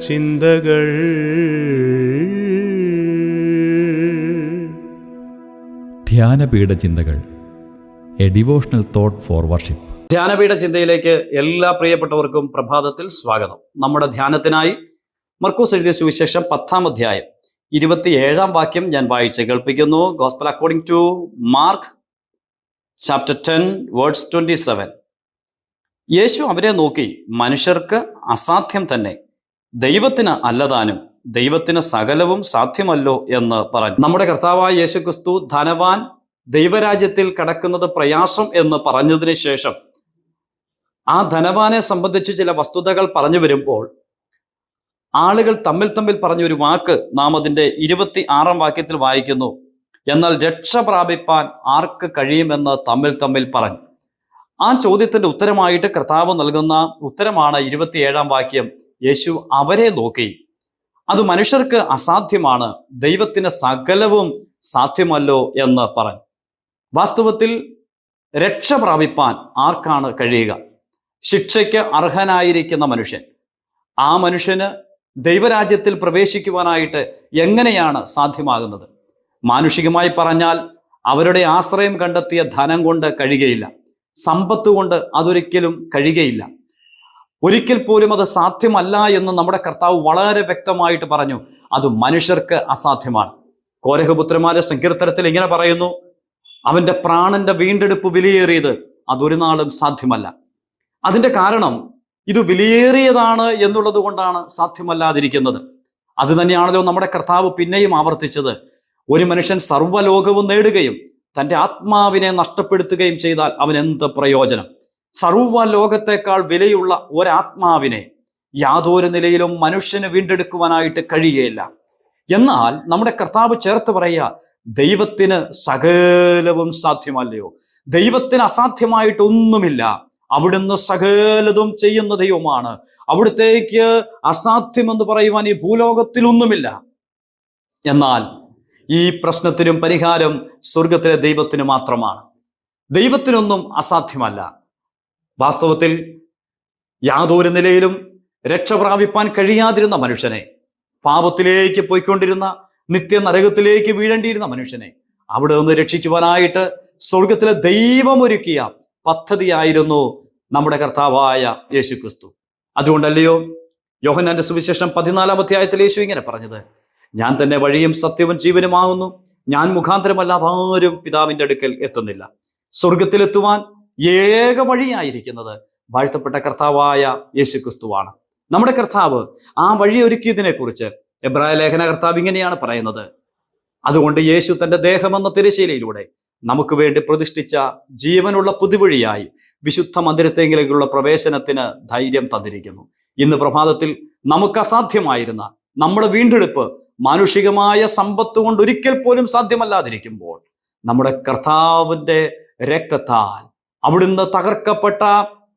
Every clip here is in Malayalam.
ചിന്തകൾ ധ്യാനപീഠ ചിന്തകൾ a devotional thought for worship. ധ്യാനപീഠ ചിന്തയിലേക്ക് എല്ലാ പ്രിയപ്പെട്ടവർക്കും പ്രഭാതത്തിൽ സ്വാഗതം. നമ്മുടെ ധ്യാനത്തിനായി മർക്കൂസ് എഴുതിയ സുവിശേഷം പത്താം അധ്യായം ഇരുപത്തിയേഴാം വാക്യം ഞാൻ വായിച്ച് കേൾപ്പിക്കുന്നു. Gospel according to Mark chapter ten words twenty seven യേശു അവരെ നോക്കി മനുഷ്യർക്ക് അസാധ്യം തന്നെ. ദൈവത്തിന് അല്ലതാനും ദൈവത്തിന് സകലവും സാധ്യമല്ലോ എന്ന് പറഞ്ഞു. നമ്മുടെ കർത്താവായ യേശു ക്രിസ്തു ധനവാൻ ദൈവരാജ്യത്തിൽ കടക്കുന്നത് പ്രയാസം എന്ന് പറഞ്ഞതിന് ശേഷം ആ ധനവാനെ സംബന്ധിച്ച് ചില വസ്തുതകൾ പറഞ്ഞു വരുമ്പോൾ ആളുകൾ തമ്മിൽ തമ്മിൽ പറഞ്ഞ ഒരു വാക്ക് നാം അതിന്റെ ഇരുപത്തി ആറാം വാക്യത്തിൽ വായിക്കുന്നു. എന്നാൽ രക്ഷ പ്രാപിപ്പാൻ ആർക്ക് കഴിയുമെന്ന് തമ്മിൽ തമ്മിൽ പറഞ്ഞു. ആ ചോദ്യത്തിന്റെ ഉത്തരമായിട്ട് കർത്താവ് നൽകുന്ന ഉത്തരമാണ് ഇരുപത്തിയേഴാം വാക്യം. യേശു അവരെ നോക്കി. അത് മനുഷ്യർക്ക് അസാധ്യമാണ്. ദൈവത്തിന് സകലവും സാധ്യമല്ലോ എന്ന് പറഞ്ഞു. വാസ്തവത്തിൽ രക്ഷ പ്രാപിപ്പാൻ ആർക്കാണ് കഴിയുക? ശിക്ഷയ്ക്ക് അർഹനായിരിക്കുന്ന മനുഷ്യൻ. ആ മനുഷ്യന് ദൈവരാജ്യത്തിൽ പ്രവേശിക്കുവാനായിട്ട് എങ്ങനെയാണ് സാധ്യമാകുന്നത്? മാനുഷികമായി പറഞ്ഞാൽ അവരുടെ ആശ്രയം കണ്ടെത്തിയ ധനം കൊണ്ട് കഴിയുകയില്ല. സമ്പത്ത് കൊണ്ട് അതൊരിക്കലും കഴിയുകയില്ല. ഒരിക്കൽ പോലും അത് സാധ്യമല്ല എന്ന് നമ്മുടെ കർത്താവ് വളരെ വ്യക്തമായിട്ട് പറഞ്ഞു. അത് മനുഷ്യർക്ക് അസാധ്യമാണ്. കോരഹപുത്രന്മാരെ സങ്കീർത്തനത്തിൽ ഇങ്ങനെ പറയുന്നു അവന്റെ പ്രാണന്റെ വീണ്ടെടുപ്പ് വിലയേറിയത് അതൊരു നാളും സാധ്യമല്ല. അതിന്റെ കാരണം ഇത് വിലയേറിയതാണ് എന്നുള്ളത് കൊണ്ടാണ് സാധ്യമല്ലാതിരിക്കുന്നത്. അത് തന്നെയാണല്ലോ നമ്മുടെ കർത്താവ് പിന്നെയും ആവർത്തിച്ചത്. ഒരു മനുഷ്യൻ സർവലോകവും നേടുകയും തന്റെ ആത്മാവിനെ നഷ്ടപ്പെടുത്തുകയും ചെയ്താൽ അവൻ എന്ത് പ്രയോജനം? സർവ ലോകത്തെക്കാൾ വിലയുള്ള ഒരാത്മാവിനെ യാതൊരു നിലയിലും മനുഷ്യന് വീണ്ടെടുക്കുവാനായിട്ട് കഴിയുകയില്ല. എന്നാൽ നമ്മുടെ കർത്താവ് ചേർത്ത് പറയുക ദൈവത്തിന് സകലവും സാധ്യമല്ലയോ? ദൈവത്തിന് അസാധ്യമായിട്ടൊന്നുമില്ല. അവിടുന്ന് സകലതും ചെയ്യുന്ന ദൈവമാണ്. അവിടുത്തേക്ക് അസാധ്യമെന്ന് പറയുവാൻ ഈ ഭൂലോകത്തിലൊന്നുമില്ല. എന്നാൽ ഈ പ്രശ്നത്തിനും പരിഹാരം സ്വർഗത്തിലെ ദൈവത്തിന് മാത്രമാണ്. ദൈവത്തിനൊന്നും അസാധ്യമല്ല. വാസ്തവത്തിൽ യാതൊരു നിലയിലും രക്ഷ പ്രാപിപ്പാൻ കഴിയാതിരുന്ന മനുഷ്യനെ പാപത്തിലേക്ക് പോയിക്കൊണ്ടിരുന്ന നിത്യ നരകത്തിലേക്ക് വീഴേണ്ടിയിരുന്ന മനുഷ്യനെ അവിടെ നിന്ന് രക്ഷിക്കുവാനായിട്ട് സ്വർഗത്തിലെ ദൈവമൊരുക്കിയ പദ്ധതിയായിരുന്നു നമ്മുടെ കർത്താവായ യേശു ക്രിസ്തു അതുകൊണ്ടല്ലയോ? യോഹനാന്റെ സുവിശേഷം പതിനാലാം അധ്യായത്തിൽ യേശു ഇങ്ങനെ പറഞ്ഞത് ഞാൻ തന്നെ വഴിയും സത്യവും ജീവനുമാകുന്നു ഞാൻ മുഖാന്തരമല്ലാതെ ആരും പിതാവിന്റെ അടുക്കൽ എത്തുന്നില്ല. സ്വർഗത്തിലെത്തുവാൻ ഏക വഴിയായിരിക്കുന്നത് വാഴ്ത്തപ്പെട്ട കർത്താവായ യേശു ക്രിസ്തുവാണ് നമ്മുടെ കർത്താവ് ആ വഴി ഒരുക്കിയതിനെ കുറിച്ച് എബ്രായ ലേഖന കർത്താവ് ഇങ്ങനെയാണ് പറയുന്നത്. അതുകൊണ്ട് യേശു തന്റെ ദേഹമെന്ന തിരശീലയിലൂടെ നമുക്ക് വേണ്ടി പ്രതിഷ്ഠിച്ച ജീവനുള്ള പുതുവഴിയായി വിശുദ്ധ മന്ദിരത്തെങ്കിലേക്കുള്ള പ്രവേശനത്തിന് ധൈര്യം തന്നിരിക്കുന്നു. ഇന്ന് പ്രഭാതത്തിൽ നമുക്ക് അസാധ്യമായിരുന്ന നമ്മുടെ വീണ്ടെടുപ്പ് മാനുഷികമായ സമ്പത്ത് കൊണ്ട് ഒരിക്കൽ പോലും സാധ്യമല്ലാതിരിക്കുമ്പോൾ നമ്മുടെ കർത്താവിന്റെ രക്തത്താൽ അവിടുന്ന് തകർക്കപ്പെട്ട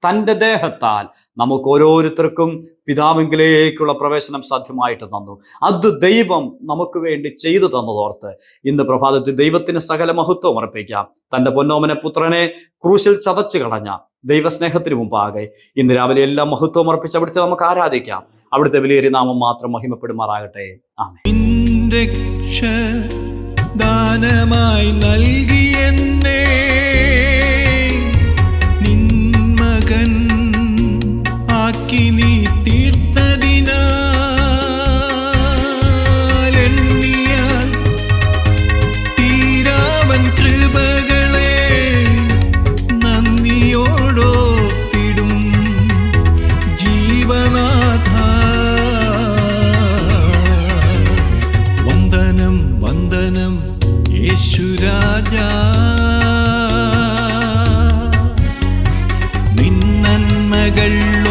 തന്റെ ദേഹത്താൽ നമുക്ക് ഓരോരുത്തർക്കും പിതാവിങ്കിലേക്കുള്ള പ്രവേശനം സാധ്യമായിട്ട് തന്നു. അത് ദൈവം നമുക്ക് വേണ്ടി ചെയ്തു തന്നതോർത്ത് ഇന്ന് പ്രഭാതത്തിൽ ദൈവത്തിന് സകല മഹത്വം അർപ്പിക്കാം. തന്റെ പൊന്നോമന പുത്രനെ ക്രൂശിൽ ചതച്ചു കളഞ്ഞ ദൈവസ്നേഹത്തിന് മുമ്പാകെ ഇന്ന് രാവിലെ എല്ലാം മഹത്വം അർപ്പിച്ച് അവിടുത്തെ നമുക്ക് ആരാധിക്കാം. അവിടുത്തെ വിലയേറിയ നാമം മാത്രം മഹിമപ്പെടുമാറാകട്ടെ. ആമേ ദാനമായി നൽകിയെന്നെ நீங்கள்